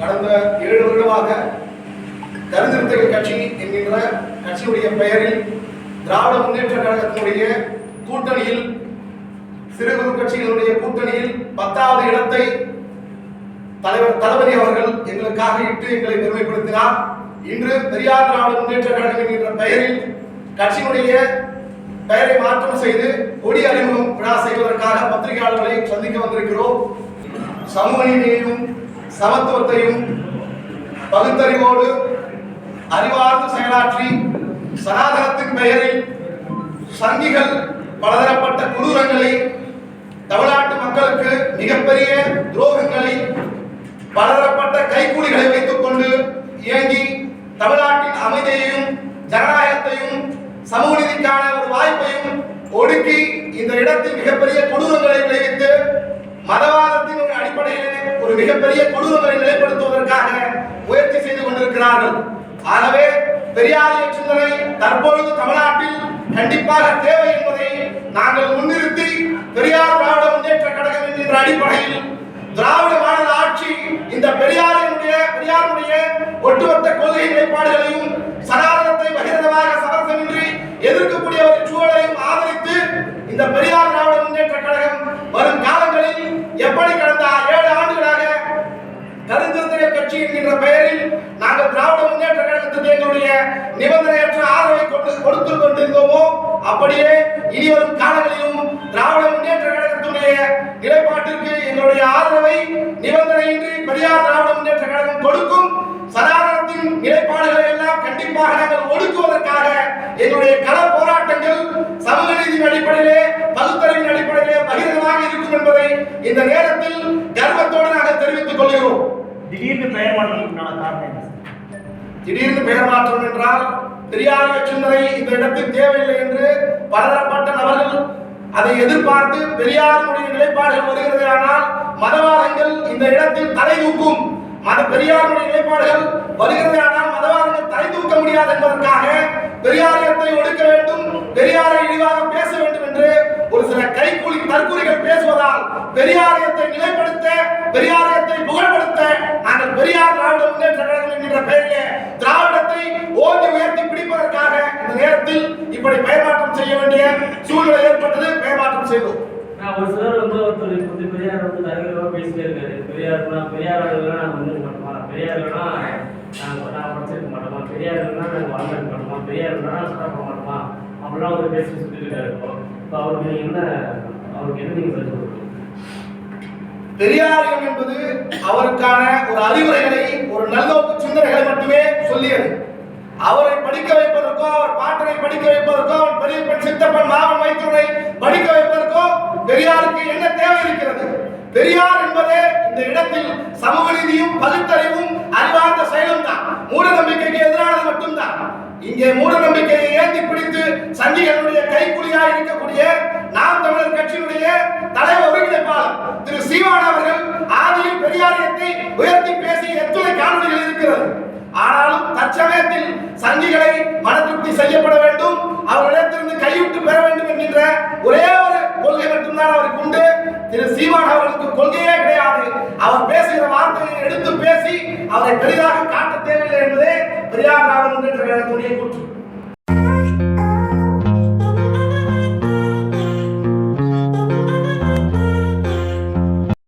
கடந்த ஏழு வருடமாக கருந்திருத்தல் கட்சி என்கின்ற கட்சியுடைய பெயரில் திராவிட முன்னேற்ற கழகத்தினுடைய கூட்டணியில் சிறு குறு கட்சிகளுடைய கூட்டணியில் பத்தாவது இடத்தை தலைவர் தளபதி அவர்கள் எங்களுக்காக இட்டு எங்களை பெருமைப்படுத்தினார். இன்று பெரியார் திராவிட முன்னேற்ற கழகம் என்கின்ற பெயரில் கட்சியினுடைய பெயரை மாற்றம் செய்து கொடி அறிமுகம் விழா செய்வதற்காக பத்திரிகையாளர்களை சந்திக்க வந்திருக்கிறோம். சமூக நீதியையும் சமத்துவத்தையும் பகுத்தறிவோடு அறிவார்ந்து செயலாற்றி சனாதனத்தின் பெயரில் சங்கிகள் பலதரப்பட்ட கொடூரங்களை தமிழ்நாட்டு மக்களுக்கு மிகப்பெரிய துரோகங்களை பலதரப்பட்ட கைக்கூலிகளை வைத்துக் கொண்டு இயங்கி தமிழ்நாட்டின் அமைதியையும் ஜனநாயகத்தையும் சமூக நீதிக்கான ஒடுக்கி இந்த இடத்தில் மிகப்பெரிய கொடூரங்களை விளைவித்து மதவாதத்தின் ஒரு அடிப்படையிலே ஒரு மிகப்பெரிய கொடூரங்களை நிலைப்படுத்துவதற்காக முயற்சி செய்து கொண்டிருக்கிறார்கள். ஆகவே பெரியாரிய சிந்தனை தற்பொழுது தமிழ்நாட்டில் கண்டிப்பாக தேவை என்பதை நாங்கள் முன்னிறுத்தி பெரியார் திராவிட முன்னேற்ற கழகம் என்கின்ற அடிப்படையில் திராவிட மாடல் ஆட்சி இந்த பெரியாரினுடைய பெரியாருடைய ஒட்டுமொத்த கொள்கை நிலைப்பாடுகளையும் சனாதனத்தை பகிரங்கமாக சமரசமின்றி எதிர்க்கக்கூடிய ஒரு இந்த பெரியார் திராவிட முன்னேற்ற கழகம் வரும் காலங்களில் எப்படி கடந்த ஏழு ஆண்டுகளாக கருந்திருத்தல் கட்சி என்கின்ற பெயரில் நாங்கள் திராவிட முன்னேற்ற கழகத்துக்கு எங்களுடைய நிபந்தனையற்ற ஆதரவை கொண்டு கொடுத்து கொண்டிருந்தோமோ அப்படியே இனி வரும் காலங்களிலும் திராவிட முன்னேற்ற கழகத்துடைய நிலைப்பாட்டிற்கு எங்களுடைய ஆதரவை நிபந்தனையின்றி பெரியார் திராவிட முன்னேற்ற கழகம் கொடுக்கும் சனாதனத்தின் நிலைப்பாடுகளை எல்லாம் கண்டிப்பாக நாங்கள் ஒடுக்குவதற்காக எங்களுடைய கள போராட்டங்கள் சமூக நீதியின் அடிப்படையிலே பகுத்தறிவின் அடிப்படையிலே பகிரங்கமாக இருக்கும் என்பதை இந்த நேரத்தில் கர்வத்தோடு நாங்கள் தெரிவித்துக் கொள்கிறோம். திடீர்னு பெயர் மாற்றத்துக்கான காரணம்? திடீர்னு பெயர் மாற்றம் என்றால் பெரியாரிய சிந்தனை இந்த இடத்தில் தேவையில்லை என்று பலதரப்பட்ட நபர்கள் அதை எதிர்பார்த்து பெரியாருடைய நிலைப்பாடுகள் வருகிறது ஆனால் மதவாதங்கள் இந்த இடத்தில் தலை தூக்கும். மத பெரியாருடைய நிலைப்பாடுகள் வருகிறது ஆனால் மதவாதங்கள் தலை தூக்க முடியாது என்பதற்காக பெரியாரியத்தை ஒடுக்க வேண்டும். பெரியாரை இழிவாக பேச வேண்டும் என்று ஒரு சில கைக்கூலி பேசுவதால் பெரியாரியத்தை நிலைப்படுத்த பெரியாரியத்தை புகழ்படுத்த நாங்கள் பெரியார் திராவிட முன்னேற்ற கழகம் என்கின்ற பெயரிலே திராவிடத்தை ஓங்கி உயர்த்தி பிடிப்பதற்காக இந்த நேரத்தில் இப்படி பெயர்மாற்றம் செய்ய வேண்டிய சூழ்நிலை ஏற்பட்டது. பெயர்மாற்றம் செய்தோம். ஒரு சிலர் வந்து ஒருத்தர் வந்து பெரியார் வந்து நிறைய பேசிட்டே இருக்காரு. பெரியார் வந்து மாட்டோமா பெரியார் நாங்கள் நான் படிச்சிருக்க மாட்டோமா? பெரியார் நாங்கள் வாழ்ந்துருக்க மாட்டோமா? பெரியார் இல்லைன்னா மாட்டோமா? அப்படிலாம் ஒரு பேசி சுற்றிட்டு இப்போ அவருக்கு என்ன அவருக்கு என்ன நீங்கள் சொல்லி பெரியாரியம் என்பது அவருக்கான ஒரு அறிவுரைகளை ஒரு நல்லோக்கு சிந்தனைகளை மட்டுமே சொல்லியது. அவரை படிக்க வைப்பதற்கோ அவர் பாட்டனை படிக்க வைப்பதற்கோ அவர் பெரியப்பன் சித்தப்பன் மாவன் மைத்துனை படிக்க வைப்பதற்கோ பெரியாருக்கு என்ன தேவை இருக்கிறது? பெரியார் என்பதே இந்த கைக்குலியா இருக்கக்கூடிய நாம் தமிழர் கட்சியினுடைய தலைவர் ஒருங்கிணைப்பாளர் திரு சீமான் அவர்கள் ஆதியில் பெரியாரியத்தை உயர்த்தி பேசிய எத்துணை காணொலிகள் இருக்கிறது. ஆனாலும் தற்சமயத்தில் சங்கிகளை மன திருப்தி செய்யப்பட வேண்டும் அவர்களிடத்திலிருந்து கைவிட்டு பெற வேண்டும் என்கின்ற ஒரே ஒரு கொள்கை மட்டும்தான் அவருக்கு உண்டு. திரு சீமான் அவர்களுக்கு கொள்கையே கிடையாது. அவர் பேசுகிற வார்த்தையை எடுத்து பேசி அவரை பெரிதாக காட்ட தேவையில்லை என்பதே பெரியார் திராவிட முன்னேற்ற கழகத்துடைய